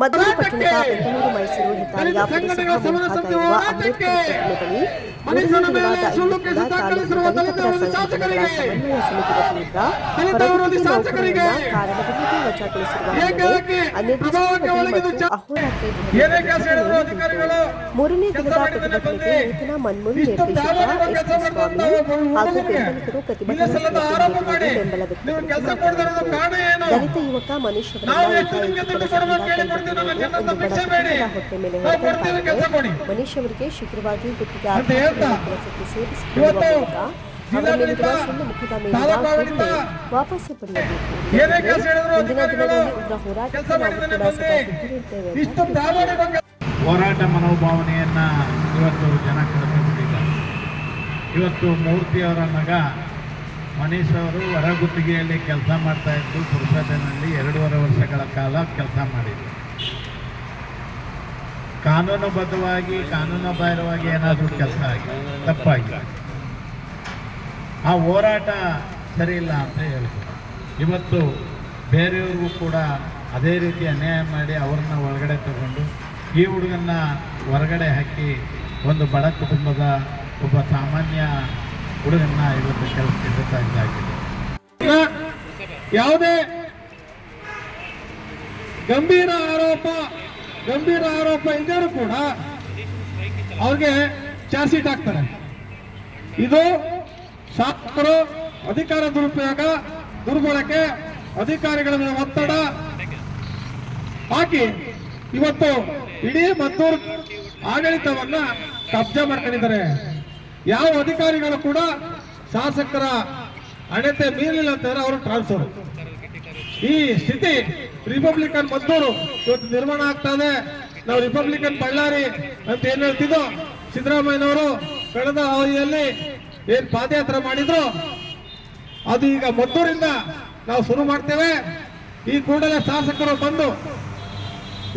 ಮದ್ದೂರು ಪಟ್ಟಣದ ಬೆಂಗಳೂರು ಮೈಸೂರು ಹೆದ್ದಾರಿಯ ಅಂಬೇಡ್ಕರ್ ಬಳಿ ಮೂರನೇ ದಿನದ ಪ್ರತಿಭಟನೆಗೆ ನೂತನ ಮನ್ಮೂಲ್ ನಿರ್ದೇಶಕ ಎಸ್ ಟಿ ಸ್ವಾಮಿ ಹಾಗೂ ಬೆಂಬಲಿಗರು ಪ್ರತಿಭಟನೆ ಬೆಂಬಲ ವ್ಯಕ್ತಪಡಿಸಿದರು. ದಲಿತ ಯುವಕ ಮನೀಶ್ ಹೊಟ್ಟೆ ಮೇಲೆ ಮನೀಶ್ ಅವರಿಗೆ ಶೀಘ್ರವಾಗಿ ಗುತ್ತಿಗೆ ಎಂದು ಹೋರಾಟ ಮನೋಭಾವನೆಯನ್ನ ಇವತ್ತು ಜನ ಕಳೆದುಕೊಂಡಿದ್ದಾರೆ. ಇವತ್ತು ಮೂರ್ತಿಯವರ ಮಗ ಮನೀಶ್ ಅವರು ಹೊರಗುತ್ತಿಗೆಯಲ್ಲಿ ಕೆಲಸ ಮಾಡ್ತಾ ಇದ್ದು ಪುರಸಭೆಯಲ್ಲಿ ಎರಡೂವರೆ ವರ್ಷಗಳ ಕಾಲ ಕೆಲಸ ಮಾಡಿದ್ರು. ಕಾನೂನುಬದ್ಧವಾಗಿ, ಕಾನೂನುಬಾಹಿರವಾಗಿ ಏನಾದರೂ ಕೆಲಸ ಆಗಿ ತಪ್ಪಾಗಿ ಆ ಹೋರಾಟ ಸರಿ ಇಲ್ಲ ಅಂತ ಹೇಳ್ಬೋದು. ಇವತ್ತು ಬೇರೆಯವ್ರಿಗೂ ಕೂಡ ಅದೇ ರೀತಿ ಅನ್ಯಾಯ ಮಾಡಿ ಅವ್ರನ್ನ ಒಳಗಡೆ ತಗೊಂಡು ಈ ಹುಡುಗನ್ನ ಹೊರಗಡೆ ಹಾಕಿ ಒಂದು ಬಡ ಕುಟುಂಬದ ಒಬ್ಬ ಸಾಮಾನ್ಯ ಹುಡುಗನ್ನ ಇವತ್ತು ಕೆಲಸಕ್ಕೆ ಇದ್ದಾಗಿದೆ ಯಾವುದೇ ಗಂಭೀರ ಆರೋಪ ಗಂಭೀರ ಆರೋಪ ಇದ್ದರೂ ಕೂಡ ಅವ್ರಿಗೆ ಚಾರ್ಜ್ ಶೀಟ್ ಹಾಕ್ತಾರೆ. ಇದು ಶಾಸಕರು ಅಧಿಕಾರ ದುರುಪಯೋಗ, ದುರ್ಬಳಕೆ, ಅಧಿಕಾರಿಗಳ ಮೇಲೆ ಒತ್ತಡ. ಹಾಕಿ ಇವತ್ತು ಇಡೀ ಮದ್ದೂರು ಆಡಳಿತವನ್ನ ಕಬ್ಜಾ ಮಾಡ್ಕೊಂಡಿದ್ದಾರೆ. ಯಾವ ಅಧಿಕಾರಿಗಳು ಕೂಡ ಶಾಸಕರ ಅಣತೆ ಮೀರಿಲ್ಲ ಅಂತಂದ್ರೆ ಅವರು ಟ್ರಾನ್ಸ್ಫರ್. ಈ ಸ್ಥಿತಿ ರಿಪಬ್ಲಿಕನ್ ಮದ್ದೂರು ಇವತ್ತು ನಿರ್ಮಾಣ ಆಗ್ತಾ ಇದೆ. ನಾವು ರಿಪಬ್ಲಿಕನ್ ಬಳ್ಳಾರಿ ಅಂತ ಏನ್ ಹೇಳ್ತಿದ್ದೋ ಸಿದ್ದರಾಮಯ್ಯನವರು ಕಳೆದ ಅವಧಿಯಲ್ಲಿ ಏನ್ ಪಾದಯಾತ್ರೆ ಮಾಡಿದ್ರು. ಅದು ಈಗ ಮದ್ದೂರಿಂದ ನಾವು ಶುರು ಮಾಡ್ತೇವೆ. ಈ ಕೂಡಲೇ ಶಾಸಕರು ಬಂದು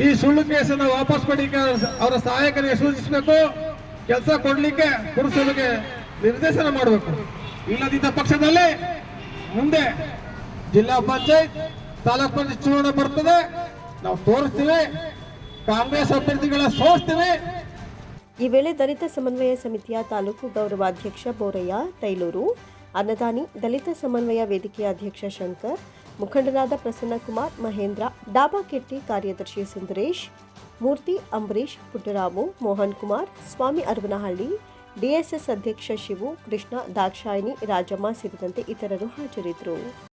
ಈ ಸುಳ್ಳು ಕೇಸನ್ನ ವಾಪಸ್ ಕೊಡಲಿಕ್ಕೆ ಅವರ ಸಹಾಯಕರಿಗೆ ಸೂಚಿಸಬೇಕು. ಕೆಲಸ ಕೊಡ್ಲಿಕ್ಕೆ ಪುರುಷರಿಗೆ ನಿರ್ದೇಶನ ಮಾಡಬೇಕು. ಇಲ್ಲದಿದ್ದ ಪಕ್ಷದಲ್ಲಿ ಮುಂದೆ ಜಿಲ್ಲಾ ಪಂಚಾಯತ್ ತಾಲೂಕ್ ಚುನಾವಣೆ ಬರ್ತದೆ. ನಾವು ತೋರಿಸ್ತೀವಿ. ಕಾಂಗ್ರೆಸ್ ಅಭ್ಯರ್ಥಿಗಳ ಸೋಲಿಸ್ತೀವಿ ಈ ವೇಳೆ ದಲಿತ ಸಮನ್ವಯ ಸಮಿತಿಯ ತಾಲೂಕು ಗೌರವಾಧ್ಯಕ್ಷ ಬೋರಯ್ಯ, ತೈಲೂರು, ಅನ್ನದಾನಿ, ದಲಿತ ಸಮನ್ವಯ ವೇದಿಕೆಯ ಅಧ್ಯಕ್ಷ ಶಂಕರ್, ಮುಖಂಡರಾದ ಪ್ರಸನ್ನಕುಮಾರ್, ಮಹೇಂದ್ರ, ಡಾಬಾ ಕೆಟ್ಟಿ ಕಾರ್ಯದರ್ಶಿ ಸುಂದರೇಶ್, ಮೂರ್ತಿ ಅಂಬರೀಶ್ ಪುಟ್ಟರಾಮು ಮೋಹನ್ ಕುಮಾರ್ ಸ್ವಾಮಿ ಅರವನಹಳ್ಳಿ, ಡಿಎಸ್ಎಸ್ ಅಧ್ಯಕ್ಷ ಶಿವು, ಕೃಷ್ಣ ದಾಕ್ಷಾಯಿನಿ ರಾಜಮ್ಮ ಸೇರಿದಂತೆ ಇತರರು ಹಾಜರಿದ್ದರು.